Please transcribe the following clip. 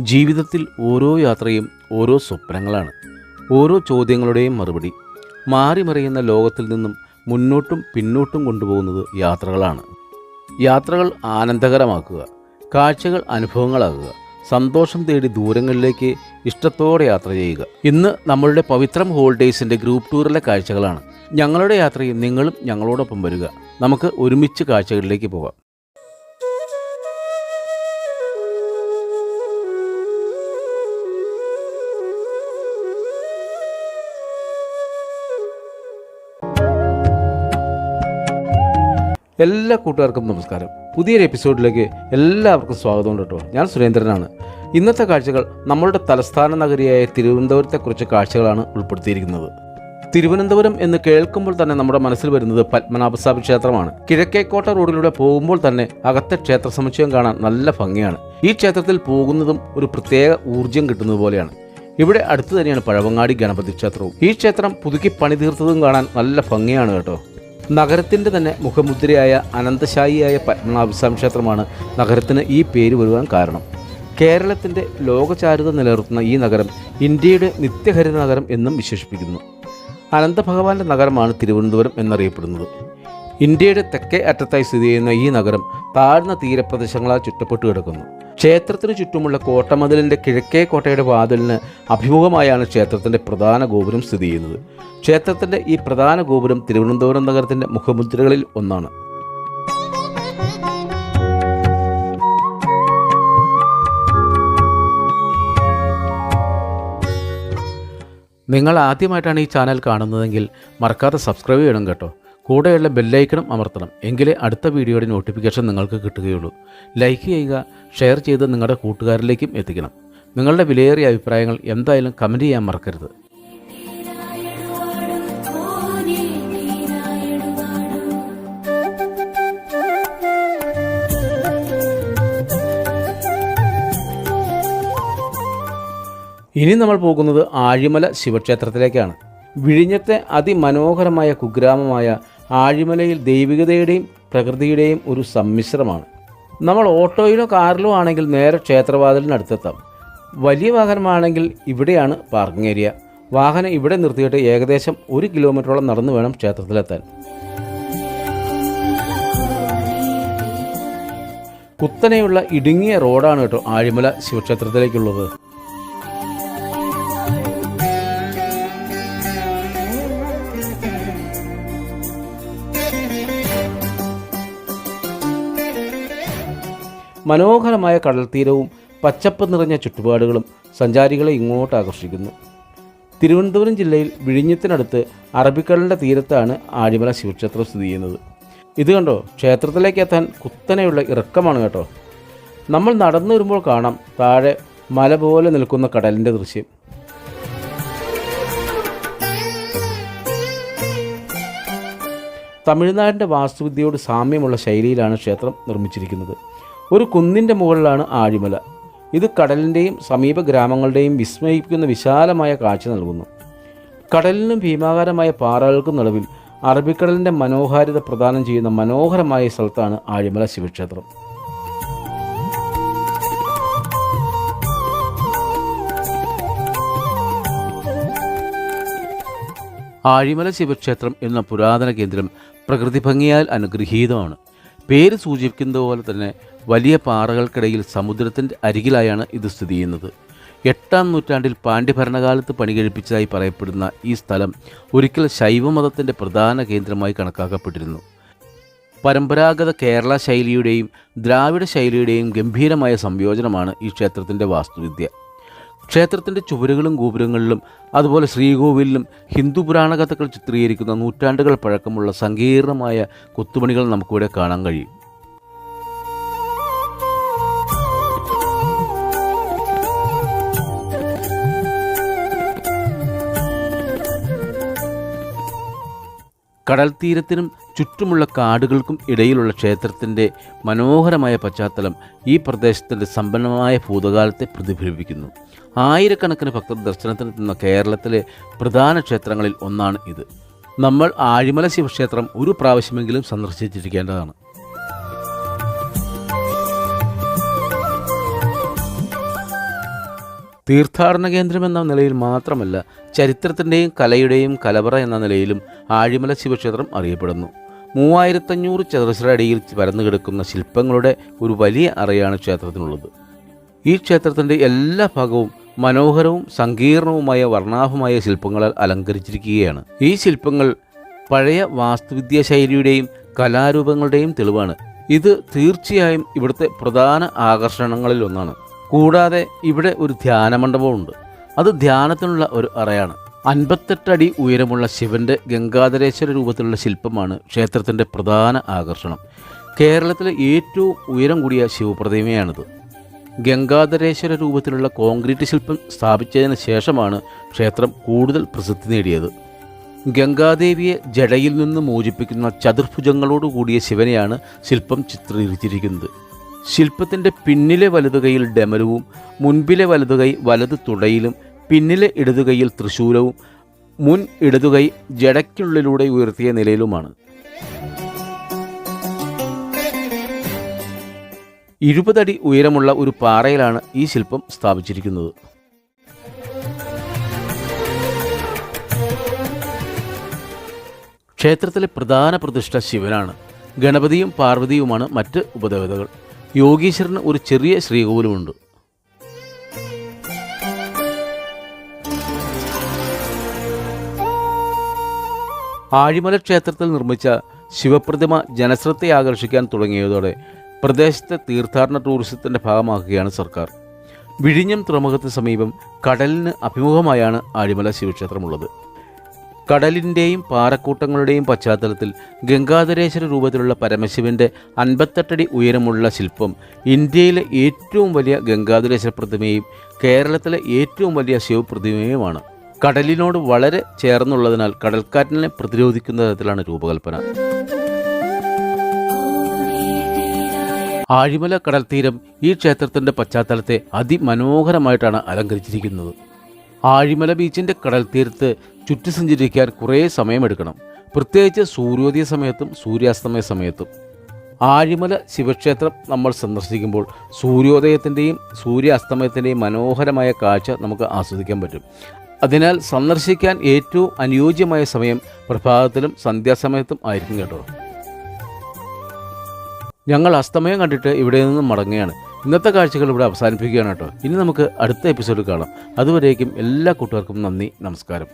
ജീവിതത്തിൽ ഓരോ യാത്രയും ഓരോ സ്വപ്നങ്ങളാണ്. ഓരോ ചോദ്യങ്ങളുടെയും മറുപടി. മാറിമറിയുന്ന ലോകത്തിൽ നിന്നും മുന്നോട്ടും പിന്നോട്ടും കൊണ്ടുപോകുന്നത് യാത്രകളാണ്. യാത്രകൾ ആനന്ദകരമാക്കുക കാഴ്ചകൾ അനുഭവങ്ങളാകുക സന്തോഷം തേടി ദൂരങ്ങളിലേക്ക് ഇഷ്ടത്തോടെ യാത്ര ചെയ്യുക. ഇന്ന് നമ്മളുടെ പവിത്രം ഹോൾഡേയ്സിന്റെ ഗ്രൂപ്പ് ടൂറിലെ കാഴ്ചകളാണ്. ഞങ്ങളുടെ യാത്രയിൽ നിങ്ങളും ഞങ്ങളോടൊപ്പം വരിക. നമുക്ക് ഒരുമിച്ച് കാഴ്ചകളിലേക്ക് പോകാം. എല്ലാ കൂട്ടുകാർക്കും നമസ്കാരം. പുതിയൊരു എപ്പിസോഡിലേക്ക് എല്ലാവർക്കും സ്വാഗതം കേട്ടോ. ഞാൻ സുരേന്ദ്രനാണ്. ഇന്നത്തെ കാഴ്ചകൾ നമ്മളുടെ തലസ്ഥാന നഗരിയായ തിരുവനന്തപുരത്തെക്കുറിച്ച് കാഴ്ചകളാണ് ഉൾപ്പെടുത്തിയിരിക്കുന്നത്. തിരുവനന്തപുരം എന്ന് കേൾക്കുമ്പോൾ തന്നെ നമ്മുടെ മനസ്സിൽ വരുന്നത് പത്മനാഭസ്വാമി ക്ഷേത്രമാണ്. കിഴക്കേക്കോട്ട റോഡിലൂടെ പോകുമ്പോൾ തന്നെ അകത്തെ ക്ഷേത്ര സമുച്ചയം കാണാൻ നല്ല ഭംഗിയാണ്. ഈ ക്ഷേത്രത്തിൽ പോകുന്നതും ഒരു പ്രത്യേക ഊർജം കിട്ടുന്നത് പോലെയാണ്. ഇവിടെ അടുത്ത് തന്നെയാണ് പഴവങ്ങാടി ഗണപതി ക്ഷേത്രവും. ഈ ക്ഷേത്രം പുതുക്കി പണി തീർത്തതും കാണാൻ നല്ല ഭംഗിയാണ് കേട്ടോ. നഗരത്തിന്റെ തന്നെ മുഖമുദ്രയായ അനന്തശായിയായ പത്മനാഭസ്വാമി ക്ഷേത്രമാണ് നഗരത്തിന് ഈ പേര് വരുവാൻ കാരണം. കേരളത്തിന്റെ ലോകചാരുത നിലനിർത്തുന്ന ഈ നഗരം ഇന്ത്യയുടെ നിത്യഹരിത നഗരം എന്നും വിശേഷിപ്പിക്കുന്നു. അനന്തഭഗവാന്റെ നഗരമാണ് തിരുവനന്തപുരം എന്നറിയപ്പെടുന്നത്. ഇന്ത്യയുടെ തെക്കേ അറ്റത്തായി സ്ഥിതി ചെയ്യുന്ന ഈ നഗരം താഴ്ന്ന തീരപ്രദേശങ്ങളാൽ ചുറ്റപ്പെട്ടു കിടക്കുന്നു. ക്ഷേത്രത്തിന് ചുറ്റുമുള്ള കോട്ടമതിലിന്റെ കിഴക്കേ കോട്ടയുടെ വാതിലിന് അഭിമുഖമായാണ് ക്ഷേത്രത്തിന്റെ പ്രധാന ഗോപുരം സ്ഥിതി ചെയ്യുന്നത്. ക്ഷേത്രത്തിന്റെ ഈ പ്രധാന ഗോപുരം തിരുവനന്തപുരം നഗരത്തിന്റെ മുഖമുദ്രകളിൽ ഒന്നാണ്. നിങ്ങൾ ആദ്യമായിട്ടാണ് ഈ ചാനൽ കാണുന്നതെങ്കിൽ മറക്കാതെ സബ്സ്ക്രൈബ് ചെയ്യണം കേട്ടോ. കൂടെയുള്ള ബെല്ലൈക്കണം അമർത്തണം. എങ്കിലേ അടുത്ത വീഡിയോയുടെ നോട്ടിഫിക്കേഷൻ നിങ്ങൾക്ക് കിട്ടുകയുള്ളൂ. ലൈക്ക് ചെയ്യുക ഷെയർ ചെയ്ത് നിങ്ങളുടെ കൂട്ടുകാരിലേക്കും എത്തിക്കണം. നിങ്ങളുടെ വിലയേറിയ അഭിപ്രായങ്ങൾ എന്തായാലും കമന്റ് ചെയ്യാൻ മറക്കരുത്. ഇനി നമ്മൾ പോകുന്നത് ആഴിമല ശിവക്ഷേത്രത്തിലേക്കാണ്. വിഴിഞ്ഞത്തെ അതിമനോഹരമായ കുഗ്രാമമായ ആഴിമലയിൽ ദൈവികതയുടെയും പ്രകൃതിയുടെയും ഒരു സമ്മിശ്രമാണ്. നമ്മൾ ഓട്ടോയിലോ കാറിലോ ആണെങ്കിൽ നേരെ ക്ഷേത്രവാതിലിനടുത്തെത്താം. വലിയ വാഹനമാണെങ്കിൽ ഇവിടെയാണ് പാർക്കിംഗ് ഏരിയ. വാഹനം ഇവിടെ നിർത്തിയിട്ട് ഏകദേശം ഒരു കിലോമീറ്ററോളം നടന്നു വേണം ക്ഷേത്രത്തിലെത്താൻ. കുത്തനെയുള്ള ഇടുങ്ങിയ റോഡാണ് കേട്ടോ ആഴിമല ശിവക്ഷേത്രത്തിലേക്കുള്ളത്. മനോഹരമായ കടൽത്തീരവും പച്ചപ്പ് നിറഞ്ഞ ചുറ്റുപാടുകളും സഞ്ചാരികളെ ഇങ്ങോട്ട് ആകർഷിക്കുന്നു. തിരുവനന്തപുരം ജില്ലയിൽ വിഴിഞ്ഞത്തിനടുത്ത് അറബിക്കടലിന്റെ തീരത്താണ് ആഴിമല ശിവക്ഷേത്രം സ്ഥിതി ചെയ്യുന്നത്. ഇത് കണ്ടോ? ക്ഷേത്രത്തിലേക്ക് എത്താൻ കുത്തനെയുള്ള ഇറക്കമാണ് കേട്ടോ. നമ്മൾ നടന്നു വരുമ്പോൾ കാണാം താഴെ മല പോലെ നിൽക്കുന്ന കടലിന്റെ ദൃശ്യം. തമിഴ്നാടിന്റെ വാസ്തുവിദ്യയോട് സാമ്യമുള്ള ശൈലിയിലാണ് ക്ഷേത്രം നിർമ്മിച്ചിരിക്കുന്നത്. ഒരു കുന്നിന്റെ മുകളിലാണ് ആഴിമല. ഇത് കടലിന്റെയും സമീപ ഗ്രാമങ്ങളുടെയും വിസ്മയിപ്പിക്കുന്ന വിശാലമായ കാഴ്ച നൽകുന്നു. കടലിനും ഭീമാകാരമായ പാറകൾക്കും നടുവിൽ അറബിക്കടലിന്റെ മനോഹാരിത പ്രദാനം ചെയ്യുന്ന മനോഹരമായ സ്ഥലത്താണ് ആഴിമല ശിവക്ഷേത്രം. ആഴിമല ശിവക്ഷേത്രം എന്ന പുരാതന കേന്ദ്രം പ്രകൃതി ഭംഗിയാൽ അനുഗ്രഹീതമാണ്. പേര് സൂചിപ്പിക്കുന്നത് പോലെ തന്നെ വലിയ പാറകൾക്കിടയിൽ സമുദ്രത്തിന്റെ അരികിലായാണ് ഇത് സ്ഥിതി ചെയ്യുന്നത്. എട്ടാം നൂറ്റാണ്ടിൽ പാണ്ഡ്യ ഭരണകാലത്ത് പണികഴിപ്പിച്ചതായി പറയപ്പെടുന്ന ഈ സ്ഥലം ഒരിക്കൽ ശൈവമതത്തിന്റെ പ്രധാന കേന്ദ്രമായി കണക്കാക്കപ്പെട്ടിരുന്നു. പരമ്പരാഗത കേരള ശൈലിയുടെയും ദ്രാവിഡ ശൈലിയുടെയും ഗംഭീരമായ സംയോജനമാണ് ഈ ക്ഷേത്രത്തിന്റെ വാസ്തുവിദ്യ. ക്ഷേത്രത്തിന്റെ ചുവരുകളും ഗോപുരങ്ങളിലും അതുപോലെ ശ്രീകോവിലിലും ഹിന്ദു പുരാണകഥകൾ ചിത്രീകരിക്കുന്ന നൂറ്റാണ്ടുകൾ പഴക്കമുള്ള സങ്കീർണമായ കൊത്തുപണികൾ നമുക്കിവിടെ കാണാൻ കഴിയും. കടൽ തീരത്തിനും ചുറ്റുമുള്ള കാടുകൾക്കും ഇടയിലുള്ള ക്ഷേത്രത്തിന്റെ മനോഹരമായ പശ്ചാത്തലം ഈ പ്രദേശത്തിന്റെ സമ്പന്നമായ ഭൂതകാലത്തെ പ്രതിഫലിപ്പിക്കുന്നു. ആയിരക്കണക്കിന് ഭക്തർ ദർശനത്തിനെത്തുന്ന കേരളത്തിലെ പ്രധാന ക്ഷേത്രങ്ങളിൽ ഒന്നാണ് ഇത്. നമ്മൾ ആഴിമല ശിവക്ഷേത്രം ഒരു പ്രാവശ്യമെങ്കിലും സന്ദർശിച്ചിരിക്കേണ്ടതാണ്. തീർത്ഥാടന കേന്ദ്രം എന്ന നിലയിൽ മാത്രമല്ല ചരിത്രത്തിന്റെയും കലയുടെയും കലവറ എന്ന നിലയിലും ആഴിമല ശിവക്ഷേത്രം അറിയപ്പെടുന്നു. മൂവായിരത്തഞ്ഞൂറ് ചതുരശ്ര അടിയിൽ പരന്നു കിടക്കുന്ന ശില്പങ്ങളുടെ ഒരു വലിയ അറയാണ് ക്ഷേത്രത്തിനുള്ളത്. ഈ ക്ഷേത്രത്തിന്റെ എല്ലാ ഭാഗവും മനോഹരവും സങ്കീർണവുമായ വർണാഭമായ ശില്പങ്ങളാൽ അലങ്കരിച്ചിരിക്കുകയാണ്. ഈ ശില്പങ്ങൾ പഴയ വാസ്തുവിദ്യാ ശൈലിയുടെയും കലാരൂപങ്ങളുടെയും തെളിവാണ്. ഇത് തീർച്ചയായും ഇവിടുത്തെ പ്രധാന ആകർഷണങ്ങളിൽ ഒന്നാണ്. കൂടാതെ ഇവിടെ ഒരു ധ്യാനമണ്ഡപമുണ്ട്. അത് ധ്യാനത്തിനുള്ള ഒരു അറയാണ്. അൻപത്തെട്ടടി ഉയരമുള്ള ശിവന്റെ ഗംഗാധരേശ്വര രൂപത്തിലുള്ള ശില്പമാണ് ക്ഷേത്രത്തിന്റെ പ്രധാന ആകർഷണം. കേരളത്തിലെ ഏറ്റവും ഉയരം കൂടിയ ശിവപ്രതിമയാണിത്. ഗംഗാധരേശ്വര രൂപത്തിലുള്ള കോൺക്രീറ്റ് ശില്പം സ്ഥാപിച്ചതിന് ശേഷമാണ് ക്ഷേത്രം കൂടുതൽ പ്രസിദ്ധി നേടിയത്. ഗംഗാദേവിയെ ജടയിൽ നിന്ന് മോചിപ്പിക്കുന്ന ചതുർഭുജങ്ങളോട് കൂടിയ ശിവനെയാണ് ശില്പം ചിത്രീകരിച്ചിരിക്കുന്നത്. ശില്പത്തിന്റെ പിന്നിലെ വലതുകൈയിൽ ഡമരുവും മുൻപിലെ വലതു കൈ വലത് തുടയിലും പിന്നിലെ ഇടതു കൈയിൽ തൃശൂലവും മുൻ ഇടതു കൈ ജടയ്ക്കുള്ളിലൂടെ ഉയർത്തിയ നിലയിലുമാണ്. ഇരുപതടി ഉയരമുള്ള ഒരു പാറയിലാണ് ഈ ശില്പം സ്ഥാപിച്ചിരിക്കുന്നത്. ക്ഷേത്രത്തിലെ പ്രധാന പ്രതിഷ്ഠ ശിവനാണ്. ഗണപതിയും പാർവതിയുമാണ് മറ്റ് ഉപദേവതകൾ. യോഗീശ്വരന് ഒരു ചെറിയ ശ്രീകോവിലുമുണ്ട്. ആഴിമല ക്ഷേത്രത്തിൽ നിർമ്മിച്ച ശിവപ്രതിമ ജനശ്രദ്ധയെ ആകർഷിക്കാൻ തുടങ്ങിയതോടെ പ്രദേശത്തെ തീർത്ഥാടന ടൂറിസത്തിന്റെ ഭാഗമാക്കുകയാണ് സർക്കാർ. വിഴിഞ്ഞം തുറമുഖത്തിന് സമീപം കടലിന് അഭിമുഖമായാണ് ആഴിമല ശിവക്ഷേത്രമുള്ളത്. കടലിന്റെയും പാറക്കൂട്ടങ്ങളുടെയും പശ്ചാത്തലത്തിൽ ഗംഗാധരേശ്വര രൂപത്തിലുള്ള പരമശിവന്റെ അൻപത്തെട്ടടി ഉയരമുള്ള ശില്പം ഇന്ത്യയിലെ ഏറ്റവും വലിയ ഗംഗാധരേശ്വര പ്രതിമയും കേരളത്തിലെ ഏറ്റവും വലിയ ശിവപ്രതിമയുമാണ്. കടലിനോട് വളരെ ചേർന്നുള്ളതിനാൽ കടൽക്കാറ്റിനെ പ്രതിരോധിക്കുന്ന തരത്തിലാണ് രൂപകൽപ്പന. ആഴിമല കടൽത്തീരം ഈ ക്ഷേത്രത്തിന്റെ പശ്ചാത്തലത്തെ അതിമനോഹരമായിട്ടാണ് അലങ്കരിച്ചിരിക്കുന്നത്. ആഴിമല ബീച്ചിന്റെ കടൽ തീരത്ത് ചുറ്റി സഞ്ചരിക്കാൻ കുറേ സമയമെടുക്കണം. പ്രത്യേകിച്ച് സൂര്യോദയ സമയത്തും സൂര്യാസ്തമയ സമയത്തും. ആഴിമല ശിവക്ഷേത്രം നമ്മൾ സന്ദർശിക്കുമ്പോൾ സൂര്യോദയത്തിന്റെയും സൂര്യാസ്തമയത്തിന്റെയും മനോഹരമായ കാഴ്ച നമുക്ക് ആസ്വദിക്കാൻ പറ്റും. അതിനാൽ സന്ദർശിക്കാൻ ഏറ്റവും അനുയോജ്യമായ സമയം പ്രഭാതത്തിലും സന്ധ്യാസമയത്തും ആയിരിക്കും കേട്ടോ. ഞങ്ങൾ അസ്തമയം കണ്ടിട്ട് ഇവിടെ നിന്ന് മടങ്ങുകയാണ്. ഇന്നത്തെ കാഴ്ചകൾ ഇവിടെ അവസാനിപ്പിക്കുകയാണ് കേട്ടോ. ഇനി നമുക്ക് അടുത്ത എപ്പിസോഡ് കാണാം. അതുവരേക്കും എല്ലാ കൂട്ടുകാർക്കും നന്ദി നമസ്കാരം.